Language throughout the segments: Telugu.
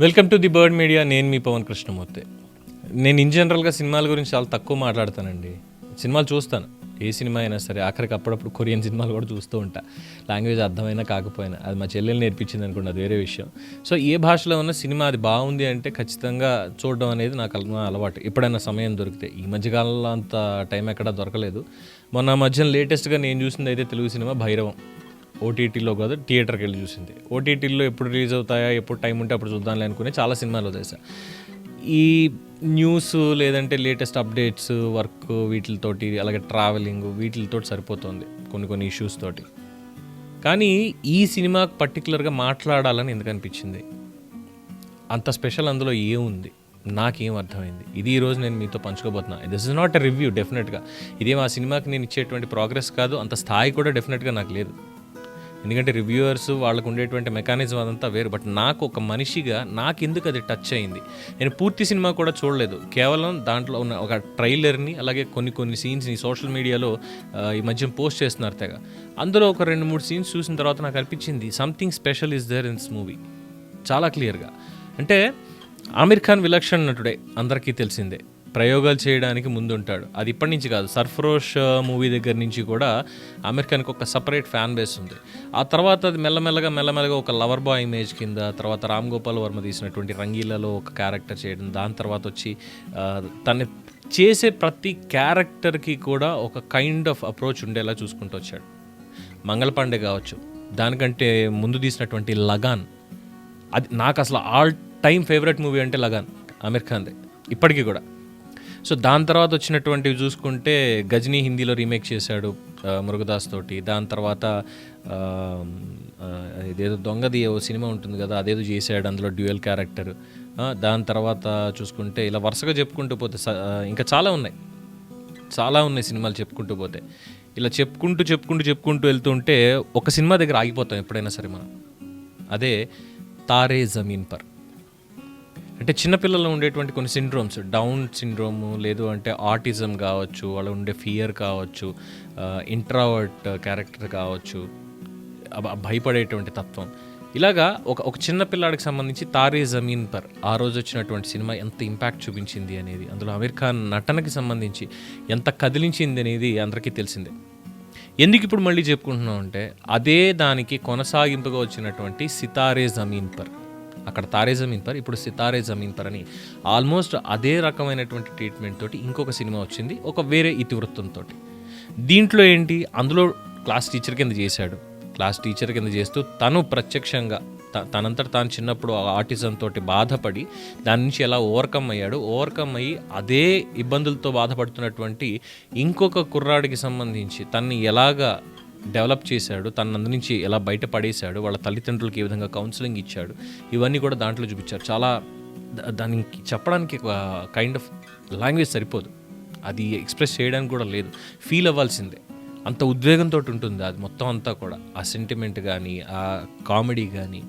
Welcome to the Bird Media. నేను మీ పవన్ కృష్ణమూర్తి. నేను ఇన్ జనరల్గా సినిమాల గురించి చాలా తక్కువ మాట్లాడతానండి. సినిమాలు చూస్తాను. ఏ సినిమా అయినా సరే ఆఖరికి అప్పుడప్పుడు కొరియన్ సినిమాలు కూడా చూస్తూ ఉంటా. లాంగ్వేజ్ అర్థమైనా కాకపోయినా అది మా చెల్లెలు నేర్పించింది అనుకోండి అది వేరే విషయం. సో ఏ భాషలో ఉన్న సినిమా అది బాగుంది అంటే ఖచ్చితంగా చూడడం అనేది నాకు అలవాటు. ఎప్పుడైనా సమయం దొరికితే. ఈ మధ్యకాలంలో అంత టైం ఎక్కడా దొరకలేదు. మొన్న మధ్యన లేటెస్ట్గా నేను చూసింది అయితే తెలుగు సినిమా భైరవం. ఓటీటీలో కాదు థియేటర్కి వెళ్ళి చూసింది. ఓటీటీలో ఎప్పుడు రిలీజ్ అవుతాయా ఎప్పుడు టైం ఉంటే అప్పుడు చూద్దాంలే అనుకునే చాలా సినిమాలు వదిలేసా ఈ న్యూస్ లేదంటే లేటెస్ట్ అప్డేట్స్ వర్క్ వీటితోటి అలాగే ట్రావెలింగ్ వీటితో సరిపోతుంది కొన్ని కొన్ని ఇష్యూస్ తోటి. కానీ ఈ సినిమా పర్టికులర్గా మాట్లాడాలని ఎందుకు అనిపించింది? అంత స్పెషల్ అందులో ఏముంది? నాకేం అర్థమైంది? ఇది ఈరోజు నేను మీతో పంచుకోబోతున్నా. This is not a review డెఫినెట్గా ఇదేం ఆ సినిమాకి నేను ఇచ్చేటువంటి ప్రోగ్రెస్ కాదు అంత స్థాయి కూడా డెఫినెట్గా నాకు లేదు. ఎందుకంటే రివ్యూవర్స్ వాళ్ళకు ఉండేటువంటి మెకానిజం అదంతా వేరు. బట్ నాకు ఒక మనిషిగా నాకు ఎందుకు అది టచ్ అయింది? నేను పూర్తి సినిమా కూడా చూడలేదు. కేవలం దాంట్లో ఉన్న ఒక ట్రైలర్ని అలాగే కొన్ని కొన్ని సీన్స్ని సోషల్ మీడియాలో ఈ మధ్య పోస్ట్ చేస్తున్నారు తెగ. అందులో ఒక రెండు మూడు సీన్స్ చూసిన తర్వాత నాకు అనిపించింది something special is there in this movie చాలా క్లియర్గా అంటే ఆమిర్ ఖాన్ విలక్షణ నటుడే అందరికీ తెలిసిందే. ప్రయోగాలు చేయడానికి ముందుంటాడు. అది ఇప్పటి నుంచి కాదు. సర్ఫరోష్ మూవీ దగ్గర నుంచి కూడా ఆమిర్ ఖాన్కి ఒక సపరేట్ ఫ్యాన్ బేస్ ఉంది. ఆ తర్వాత అది మెల్లమెల్లగా మెల్లమెల్లగా ఒక లవర్ బాయ్ ఇమేజ్ కింద తర్వాత రామ్ గోపాల్ వర్మ తీసినటువంటి రంగీలలో ఒక క్యారెక్టర్ చేయడం దాని తర్వాత వచ్చి తన చేసే ప్రతి క్యారెక్టర్కి కూడా ఒక కైండ్ ఆఫ్ అప్రోచ్ ఉండేలా చూసుకుంటూ వచ్చాడు. మంగళపాండే కావచ్చు. దానికంటే ముందు తీసినటువంటి లగాన్. అది నాకు అసలు ఆల్ టైమ్ ఫేవరెట్ మూవీ అంటే లగాన్ అమీర్ ఖాన్దే. ఇప్పటికీ కూడా. సో దాని తర్వాత వచ్చినటువంటివి చూసుకుంటే గజనీ హిందీలో రీమేక్ చేశాడు మురుగదాస్ తోటి. దాని తర్వాత ఇదేదో దొంగది ఓ సినిమా ఉంటుంది కదా అదేదో చేశాడు అందులో డ్యూయల్ క్యారెక్టర్. దాని తర్వాత చూసుకుంటే ఇలా వరుసగా చెప్పుకుంటూ పోతే ఇంకా చాలా ఉన్నాయి. చాలా ఉన్నాయి సినిమాలు చెప్పుకుంటూ పోతే. ఇలా చెప్పుకుంటూ చెప్పుకుంటూ చెప్పుకుంటూ వెళ్తుంటే ఒక సినిమా దగ్గర ఆగిపోతాం ఎప్పుడైనా సరే మనం. అదే తారే జమీన్ పర్. అంటే చిన్నపిల్లల్లో ఉండేటువంటి కొన్ని సిండ్రోమ్స్ డౌన్ సిండ్రోము లేదు అంటే ఆటిజం కావచ్చు వాళ్ళు ఉండే ఫియర్ కావచ్చు ఇంట్రావర్ట్ క్యారెక్టర్ కావచ్చు భయపడేటువంటి తత్వం. ఇలాగా ఒక ఒక చిన్న పిల్లాడికి సంబంధించి తారే జమీన్ పర్ ఆ రోజు వచ్చినటువంటి సినిమా ఎంత ఇంపాక్ట్ చూపించింది అనేది అందులో అమీర్ ఖాన్ నటనకి సంబంధించి ఎంత కదిలించింది అనేది అందరికీ తెలిసిందే. ఎందుకు ఇప్పుడు మళ్ళీ చెప్పుకుంటున్నాం అంటే అదే దానికి కొనసాగింపుగా వచ్చినటువంటి సితారే జమీన్ పర్. అక్కడ తారే జమీన్ పర్ ఇప్పుడు సితారే జమీన్ పర్ అని ఆల్మోస్ట్ అదే రకమైనటువంటి ట్రీట్మెంట్ తోటి ఇంకొక సినిమా వచ్చింది ఒక వేరే ఇతివృత్తంతో దీంట్లో ఏంటి? అందులో క్లాస్ టీచర్ కింద చేశాడు. క్లాస్ టీచర్ కింద చేస్తూ తను ప్రత్యక్షంగా త- తనంతట తాను చిన్నప్పుడు ఆటిజం తోటి బాధపడి దాని నుంచి ఎలా ఓవర్కమ్ అయ్యాడు ఓవర్కమ్ అయ్యి అదే ఇబ్బందులతో బాధపడుతున్నటువంటి ఇంకొక కుర్రాడికి సంబంధించి తన్ని ఎలాగా డెవలప్ చేశాడు తన అందు నుంచి ఎలా బయటపడేశాడు వాళ్ళ తల్లిదండ్రులకి ఏ విధంగా కౌన్సిలింగ్ ఇచ్చాడు ఇవన్నీ కూడా దాంట్లో చూపించారు. చాలా దానికి చెప్పడానికి కైండ్ ఆఫ్ లాంగ్వేజ్ సరిపోదు. అది ఎక్స్ప్రెస్ చేయడానికి కూడా లేదు. ఫీల్ అవ్వాల్సిందే. అంత ఉద్వేగంతో ఉంటుంది అది మొత్తం అంతా కూడా? ఆ సెంటిమెంట్ కానీ ఆ కామెడీ కానీ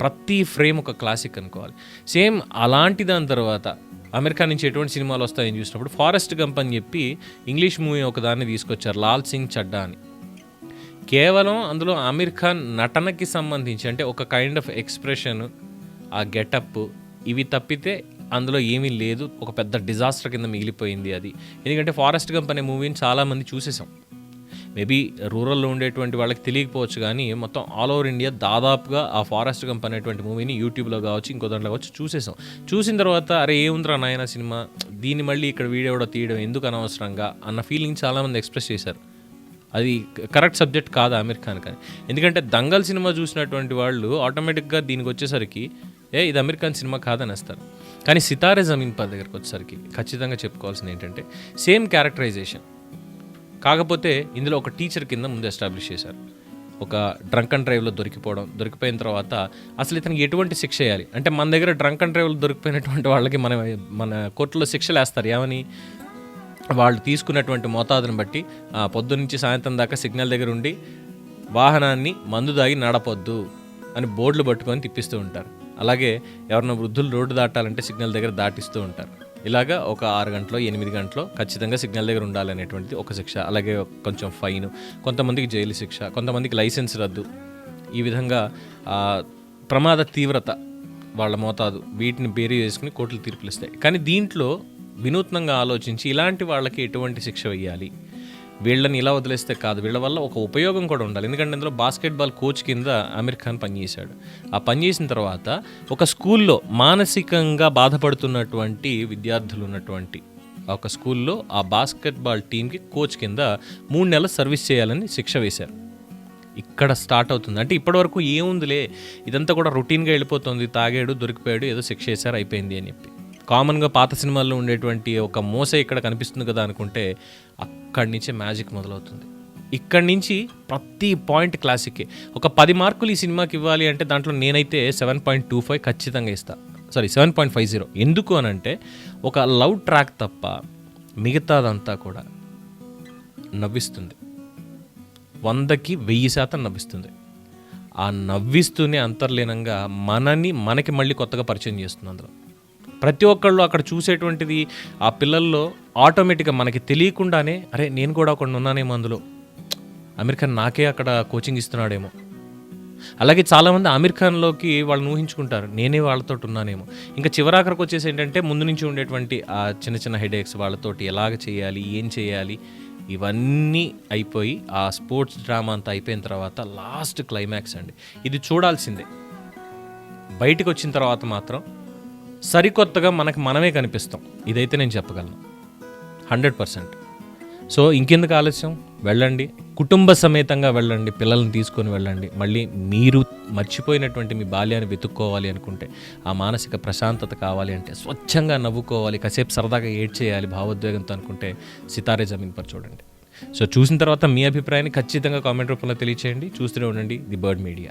ప్రతి ఫ్రేమ్ ఒక క్లాసిక్ అనుకోవాలి. సేమ్ అలాంటి దాని తర్వాత అమెరికా నుంచి ఎటువంటి సినిమాలు వస్తాయని చూసినప్పుడు ఫారెస్ట్ గంప్ అని చెప్పి ఇంగ్లీష్ మూవీ ఒక దాన్ని తీసుకొచ్చారు లాల్ సింగ్ చడ్డా అని. కేవలం అందులో అమీర్ ఖాన్ నటనకి సంబంధించి అంటే ఒక కైండ్ ఆఫ్ ఎక్స్ప్రెషన్ ఆ గెటప్ ఇవి తప్పితే అందులో ఏమీ లేదు ఒక పెద్ద డిజాస్టర్ కింద మిగిలిపోయింది అది. ఎందుకంటే ఫారెస్ట్ గంప్ అనే మూవీని చాలామంది చూసేసాం మేబీ రూరల్లో ఉండేటువంటి వాళ్ళకి తెలియకపోవచ్చు కానీ మొత్తం ఆల్ ఓవర్ ఇండియా దాదాపుగా ఆ ఫారెస్ట్ గంప్ అనేటువంటి మూవీని యూట్యూబ్లో కావచ్చు ఇంకో దాంట్లో కావచ్చు చూసేసాం చూసిన తర్వాత అరే ఏముందిరా నాయన సినిమా? దీన్ని మళ్ళీ ఇక్కడ వీడియో కూడా తీయడం ఎందుకు అనవసరంగా? అన్న ఫీలింగ్ చాలామంది ఎక్స్ప్రెస్ చేశారు. అది కరెక్ట్ సబ్జెక్ట్ కాదు ఆమిర్ ఖాన్ కానీ. ఎందుకంటే దంగల్ సినిమా చూసినటువంటి వాళ్ళు ఆటోమేటిక్గా దీనికి వచ్చేసరికి ఏ ఇది అమీర్ ఖాన్ సినిమా కాదనేస్తారు కానీ సితారే జమీన్ పర్ దగ్గరికి వచ్చేసరికి ఖచ్చితంగా చెప్పుకోవాల్సింది ఏంటంటే సేమ్ క్యారెక్టరైజేషన్ కాకపోతే ఇందులో ఒక టీచర్ కింద ముందు ఎస్టాబ్లిష్ చేశారు. ఒక డ్రంక్ అండ్ డ్రైవ్లో దొరికిపోవడం దొరికిపోయిన తర్వాత అసలు ఇతనికి ఎటువంటి శిక్ష వేయాలి? అంటే మన దగ్గర డ్రంక్ అండ్ డ్రైవ్లో దొరికిపోయినటువంటి వాళ్ళకి మన మన కోర్టులో శిక్షలు వేస్తారు ఏమని? వాళ్ళు తీసుకున్నటువంటి మోతాదుని బట్టి ఆ, పొద్దున్నుంచి సాయంత్రం దాకా సిగ్నల్ దగ్గర ఉండి వాహనాన్ని మందు దాగి నడపొద్దు అని బోర్డులు పట్టుకొని తిప్పిస్తూ ఉంటారు. అలాగే ఎవరైనా వృద్ధులు రోడ్డు దాటాలంటే సిగ్నల్ దగ్గర దాటిస్తూ ఉంటారు. ఇలాగా ఒక ఆరు గంటలో ఎనిమిది గంటలో ఖచ్చితంగా సిగ్నల్ దగ్గర ఉండాలనేటువంటిది ఒక శిక్ష అలాగే కొంచెం ఫైన్ కొంతమందికి జైలు శిక్ష కొంతమందికి లైసెన్స్ రద్దు. ఈ విధంగా ప్రమాద తీవ్రత వాళ్ళ మోతాదు. వీటిని బేరీ చేసుకుని కోర్టులు తీర్పులు ఇస్తాయి. కానీ దీంట్లో వినూత్నంగా ఆలోచించి ఇలాంటి వాళ్ళకి ఎటువంటి శిక్ష వేయాలి? వీళ్ళని ఇలా వదిలేస్తే కాదు. వీళ్ళ వల్ల ఒక ఉపయోగం కూడా ఉండాలి. ఎందుకంటే ఇందులో బాస్కెట్బాల్ కోచ్ కింద అమీర్ ఖాన్ పనిచేశాడు. ఆ పనిచేసిన తర్వాత ఒక స్కూల్లో మానసికంగా బాధపడుతున్నటువంటి విద్యార్థులు ఉన్నటువంటి ఒక స్కూల్లో ఆ బాస్కెట్బాల్ టీంకి కోచ్ కింద మూడు నెలలు సర్వీస్ చేయాలని శిక్ష వేశారు. ఇక్కడ స్టార్ట్ అవుతుంది. అంటే ఇప్పటివరకు ఏముందిలే? ఇదంతా కూడా రొటీన్గా వెళ్ళిపోతుంది. తాగాడు దొరికిపోయాడు ఏదో శిక్ష వేశారు అయిపోయింది అని చెప్పి. కామన్గా పాత సినిమాల్లో ఉండేటువంటి ఒక మోస ఇక్కడ కనిపిస్తుంది కదా అనుకుంటే అక్కడి నుంచే మ్యాజిక్ మొదలవుతుంది. ఇక్కడి నుంచి ప్రతి పాయింట్ క్లాసిక్కే. ఒక పది మార్కులు ఈ సినిమాకి ఇవ్వాలి అంటే దాంట్లో నేనైతే సెవెన్ పాయింట్ టూ ఫైవ్ ఖచ్చితంగా ఇస్తా. Sorry seven point five zero. ఎందుకు అని అంటే ఒక లవ్ ట్రాక్ తప్ప మిగతాదంతా కూడా నవ్విస్తుంది. వందకి వెయ్యి శాతం నవ్విస్తుంది. ఆ నవ్విస్తూనే అంతర్లీనంగా మనని మనకి మళ్ళీ కొత్తగా పరిచయం చేస్తుంది అందులో. ప్రతి ఒక్కళ్ళు అక్కడ చూసేటువంటిది ఆ పిల్లల్లో ఆటోమేటిక్గా మనకి తెలియకుండానే అరే నేను కూడా అక్కడ ఉన్నానేమో అందులో. అమీర్ ఖాన్ నాకే అక్కడ కోచింగ్ ఇస్తున్నాడేమో. అలాగే చాలామంది అమీర్ ఖాన్లోకి వాళ్ళని ఊహించుకుంటారు నేనే వాళ్ళతో ఉన్నానేమో. ఇంకా చివరాఖరికి వచ్చేసి ఏంటంటే ముందు నుంచి ఉండేటువంటి ఆ చిన్న చిన్న హెడేక్స్ వాళ్ళతోటి ఎలాగ చేయాలి ఏం చేయాలి ఇవన్నీ అయిపోయి ఆ స్పోర్ట్స్ డ్రామా అంతా అయిపోయిన తర్వాత లాస్ట్ క్లైమాక్స్ అండి. ఇది చూడాల్సిందే. బయటికి వచ్చిన తర్వాత మాత్రం సరికొత్తగా మనకు మనమే కనిపిస్తాం. ఇదైతే నేను చెప్పగలను. Hundred percent. సో ఇంకెందుకు ఆలస్యం? వెళ్ళండి. కుటుంబ సమేతంగా వెళ్ళండి. పిల్లల్ని తీసుకొని వెళ్ళండి. మళ్ళీ మీరు మర్చిపోయినటువంటి మీ బాల్యాన్ని వెతుక్కోవాలి అనుకుంటే ఆ మానసిక ప్రశాంతత కావాలి అంటే స్వచ్ఛంగా నవ్వుకోవాలి కాసేపు సరదాగా ఏడ్ చేయాలి భావోద్వేగంతో అనుకుంటే సితారే జమీన్ పర్ చూడండి. సో చూసిన తర్వాత మీ అభిప్రాయాన్ని ఖచ్చితంగా కామెంట్ రూపంలో తెలియచేయండి. చూస్తూనే ఉండండి. The Bird Media.